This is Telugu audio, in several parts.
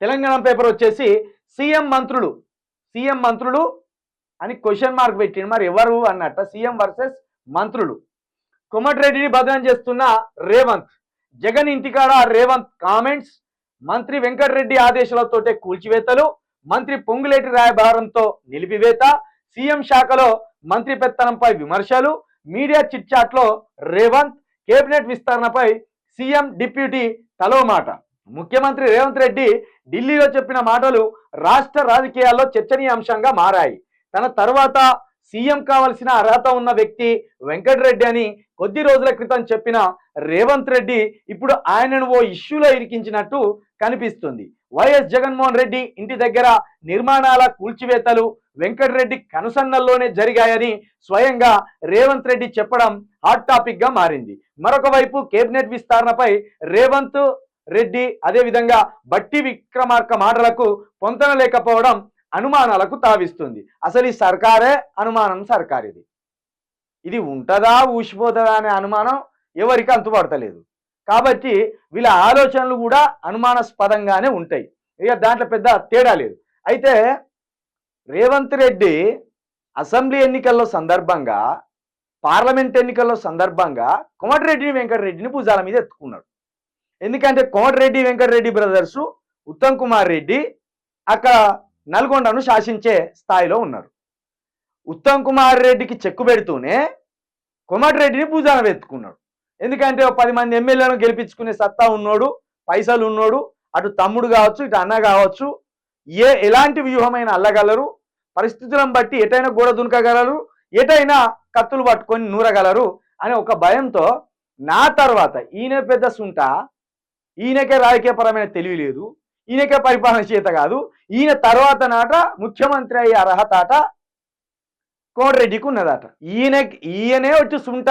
తెలంగాణ పేపర్ వచ్చేసి సీఎం మంత్రులు. సీఎం మంత్రులు అని క్వశ్చన్ మార్క్ పెట్టిండు. మరి ఎవరు అన్నట్ట? సీఎం వర్సెస్ మంత్రులు. కోమటిరెడ్డిని బదనం చేస్తున్న రేవంత్. జగన్ ఇంటికాడ రేవంత్ కామెంట్స్ మంత్రి వెంకటరెడ్డి ఆదేశాలతోటే కూల్చివేతలు మంత్రి పొంగులేటి రాయబారంతో నిలిపివేత సీఎం శాఖలో మంత్రి పెత్తనంపై విమర్శలు మీడియా చిట్చాట్లో రేవంత్ కేబినెట్ విస్తరణపై సీఎం డిప్యూటీ తలో మాట. ముఖ్యమంత్రి రేవంత్ రెడ్డి ఢిల్లీలో చెప్పిన మాటలు రాష్ట్ర రాజకీయాల్లో చర్చనీయాంశంగా మారాయి. తన తర్వాత సీఎం కావలసిన అర్హత ఉన్న వ్యక్తి వెంకటరెడ్డి అని కొద్ది రోజుల క్రితం చెప్పిన రేవంత్ రెడ్డి ఇప్పుడు ఆయనను ఓ ఇష్యూలో ఇరికించినట్టు కనిపిస్తుంది. వైఎస్ జగన్మోహన్ రెడ్డి ఇంటి దగ్గర నిర్మాణాల కూల్చివేతలు వెంకటరెడ్డి కనుసన్నల్లోనే జరిగాయని స్వయంగా రేవంత్ రెడ్డి చెప్పడం హాట్ టాపిక్గా మారింది. మరొక వైపు కేబినెట్ విస్తరణపై రేవంత్ రెడ్డి అదేవిధంగా బట్టి విక్రమార్క మాటలకు పొంతన లేకపోవడం అనుమానాలకు తావిస్తుంది. అసలు ఈ సర్కారే అనుమానం సర్కారిది. ఇది ఉంటుందా ఊసిపోతుందా అనే అనుమానం ఎవరికి అంతుపడతలేదు. కాబట్టి వీళ్ళ ఆలోచనలు కూడా అనుమానాస్పదంగానే ఉంటాయి. ఇక దాంట్లో పెద్ద తేడా లేదు. అయితే రేవంత్ రెడ్డి అసెంబ్లీ ఎన్నికల్లో సందర్భంగా పార్లమెంట్ ఎన్నికల్లో సందర్భంగా కోమటిరెడ్డిని వెంకటరెడ్డిని భుజాల మీద ఎత్తుకున్నాడు. ఎందుకంటే కోమటిరెడ్డి వెంకటరెడ్డి బ్రదర్స్ ఉత్తమ్ కుమార్ రెడ్డి అక్కడ నల్గొండను శాసించే స్థాయిలో ఉన్నారు. ఉత్తమ్ కుమార్ రెడ్డికి చెక్కు పెడుతూనే కోమటిరెడ్డిని భుజాన ఎత్తుకున్నాడు ఎందుకంటే పది మంది ఎమ్మెల్యేలను గెలిపించుకునే సత్తా ఉన్నోడు పైసలు ఉన్నోడు అటు తమ్ముడు కావచ్చు ఇటు అన్న కావచ్చు ఏ ఎలాంటి వ్యూహమైన అల్లగలరు పరిస్థితులను బట్టి ఎటైనా గోడ దునకగలరు ఎటైనా కత్తులు పట్టుకొని నూరగలరు అనే ఒక భయంతో నా తర్వాత ఈయన పెద్ద సుంట ఈయనకే రాజకీయపరమైన తెలివి లేదు ఈయనకే పరిపాలన చేత కాదు ఈయన తర్వాత నాట ముఖ్యమంత్రి అయ్యే అర్హత అట కోమటిరెడ్డికి ఉన్నదట. ఈయన ఈయనే వచ్చి సుంట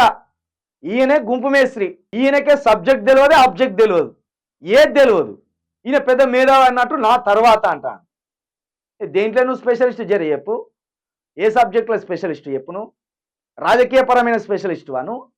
ఈయనే గుంపు మేస్త్రి ఈయనకే సబ్జెక్ట్ తెలియదు ఆబ్జెక్ట్ తెలియదు ఏది తెలియదు. ఈయన పెద్ద మేధావి అన్నట్టు నా తర్వాత అంటాను. దేంట్లో నువ్వు స్పెషలిస్ట్ జర చెప్పు. ఏ సబ్జెక్ట్లో స్పెషలిస్ట్ చెప్పు నువ్వు. రాజకీయపరమైన స్పెషలిస్ట్ వాను.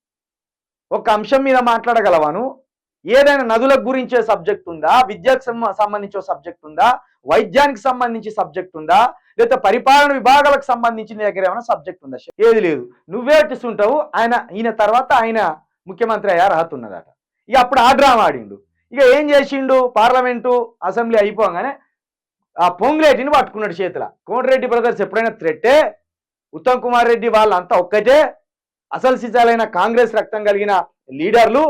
ఒక అంశం మీద మాట్లాడగలవాను. ఏదైనా నదుల గురించే సబ్జెక్ట్ ఉందా? విద్యకు సంబంధించే సబ్జెక్ట్ ఉందా? వైద్యానికి సంబంధించి సబ్జెక్ట్ ఉందా? లేదా పరిపాలన విభాగాలకు సంబంధించిన నీ దగ్గర ఏమైనా సబ్జెక్ట్ ఉందా? ఏది లేదు. నువ్వే చూస్తుంటావు ఆయన ఈయన తర్వాత ఆయన ముఖ్యమంత్రి అయ్యారు అర్హత ఉన్నదట. ఇక అప్పుడు ఆ డ్రామా ఆడిండు. ఇక ఏం చేసిండు? పార్లమెంటు అసెంబ్లీ అయిపోగానే ఆ పొంగులేటిని పట్టుకున్నాడు చేతిలో. కోమటిరెడ్డి బ్రదర్స్ ఎప్పుడైనా త్రెట్టే? ఉత్తమ్ కుమార్ రెడ్డి వాళ్ళంతా ఒక్కటే? అసలు సిజాలైన కాంగ్రెస్ రక్తం కలిగిన లీడర్లు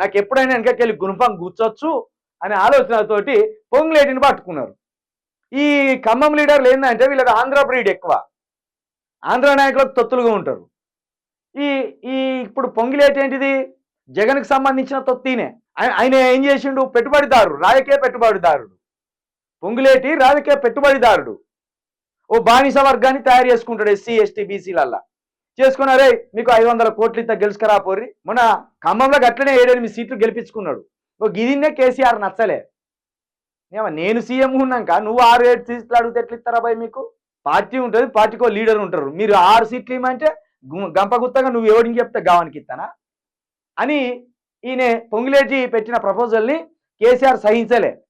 నాకు ఎప్పుడైనా వెనకకెళ్ళి గుణపం కూర్చోవచ్చు అనే ఆలోచనతోటి పొంగులేటిని పట్టుకున్నారు. ఈ ఖమ్మం లీడర్లు ఏంటంటే వీళ్ళకి ఆంధ్ర బ్రీడ్ ఎక్కువ. ఆంధ్ర నాయకులకు తొత్తులుగా ఉంటారు. ఈ ఈ ఇప్పుడు పొంగిలేటి ఏంటిది? జగన్కి సంబంధించిన తొత్తినే. ఆయన ఆయన ఏం చేసిండు? పెట్టుబడిదారు రాజకీయ పెట్టుబడిదారుడు. పొంగులేటి రాజకీయ పెట్టుబడిదారుడు. ఓ బానిస వర్గాన్ని తయారు చేసుకుంటాడు ఎస్సీ ఎస్టీ బీసీలల్లా. చేసుకున్నారే మీకు ఐదు వందల కోట్లు ఇంత గెలుచుకరా పోర్రి. మొన్న ఖమ్మంలో గట్లనే ఏడెనిమిది సీట్లు గెలిపించుకున్నాడు. ఓ గిదిన్నే కేసీఆర్ నచ్చలే. ఏమో నేను సీఎం ఉన్నాక నువ్వు ఆరు ఏడు సీట్లు అడిగితే ఎట్లా ఇస్తారా భయ్ మీకు? పార్టీ ఉంటుంది పార్టీకి ఓ లీడర్ ఉంటారు. మీరు ఆరు సీట్లు ఇవ్వమంటే గు- గంపగుత్తగా నువ్వు ఎవడికి చెప్తే గావానికి ఇస్తానా? అని ఈయన పొంగులేటి పెట్టిన ప్రపోజల్ని కేసీఆర్ సహించలే.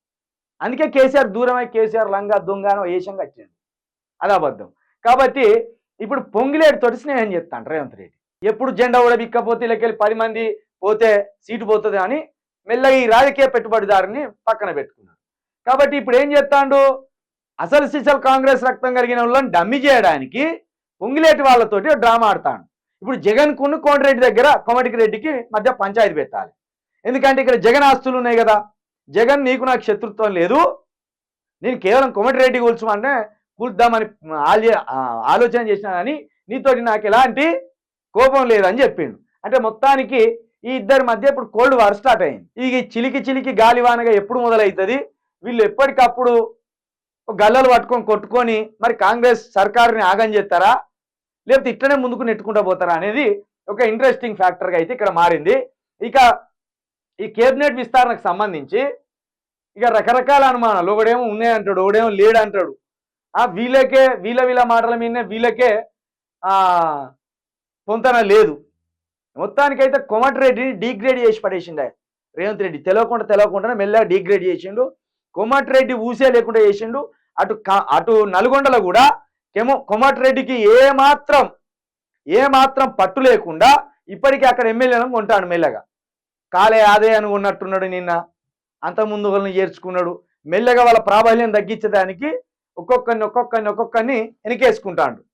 అందుకే కేసీఆర్ దూరమై కేసీఆర్ లంగా దొంగ అని వేషం కట్టిండు. అది అబద్ధం. కాబట్టి ఇప్పుడు పొంగిలేడు తోటి స్నేహం చేస్తాను రేవంత్ రెడ్డి. ఎప్పుడు జెండా కూడా బిక్కపోతే ఇళ్ళకెళ్ళి పది మంది పోతే సీటు పోతుంది అని మెల్లగా ఈ రాజకీయ పెట్టుబడిదారుని పక్కన పెట్టుకున్నాడు. కాబట్టి ఇప్పుడు ఏం చేస్తాడు? అసలు సిసల్ కాంగ్రెస్ రక్తం కలిగిన వాళ్ళని డమ్మి చేయడానికి పొంగిలేటి వాళ్ళతోటి డ్రామా ఆడతాడు. ఇప్పుడు జగన్ కును కోమటిరెడ్డి దగ్గర కోమటికి రెడ్డికి మధ్య పంచాయతీ పెట్టాలి. ఎందుకంటే ఇక్కడ జగన్ ఆస్తులు ఉన్నాయి కదా. జగన్ నీకు నాకు శత్రుత్వం లేదు. నేను కేవలం కోమటిరెడ్డి కూల్చమంటే కూల్దామని ఆలోచన చేసినా ఆలోచన చేసినానని నీతోటి నాకు ఎలాంటి కోపం లేదని చెప్పిండు. అంటే మొత్తానికి ఈ ఇద్దరి మధ్య ఇప్పుడు కోల్డ్ వార్ స్టార్ట్ అయింది. ఇది చిలికి చిలికి గాలివానగా ఎప్పుడు మొదలవుతుంది వీళ్ళు ఎప్పటికప్పుడు గల్లలు పట్టుకొని కొట్టుకొని మరి కాంగ్రెస్ సర్కారుని ఆగం చేస్తారా? లేకపోతే ఇట్లనే ముందుకు నెట్టుకుంటూ పోతారా అనేది ఒక ఇంట్రెస్టింగ్ ఫ్యాక్టర్గా అయితే ఇక్కడ మారింది. ఇక ఈ కేబినెట్ విస్తరణకు సంబంధించి ఇక రకరకాల అనుమానాలు. ఒకడేమో ఉన్నాయంటాడు ఒకడేమో లేడంటాడు. వీళ్ళకే వీళ్ళ వీళ్ళ మాటల మీదనే వీళ్ళకే పొంతన లేదు. మొత్తానికైతే కోమటిరెడ్డిని డీగ్రేడ్ చేసి పడేసిండు. ఆయన రేవంత్ రెడ్డి తెలియకుండా తెలియకుండా మెల్లగా డిగ్రేడ్ చేసిండు. కోమటిరెడ్డి ఊసే లేకుండా చేసిండు. అటు క- అటు నల్గొండలో కూడా కెమో కోమటిరెడ్డికి ఏమాత్రం ఏమాత్రం పట్టు లేకుండా ఇప్పటికీ అక్కడ ఎమ్మెల్యేలను కొంటాడు మెల్లగా. కాలే అదే అని ఉన్నట్టున్నాడు నిన్న అంతకుముందు వాళ్ళని చేర్చుకున్నాడు. మెల్లగా వాళ్ళ ప్రాబల్యం తగ్గించడానికి ఒక్కొక్కరిని ఒక్కొక్కరిని ఒక్కొక్కరిని వెనకేసుకుంటాడు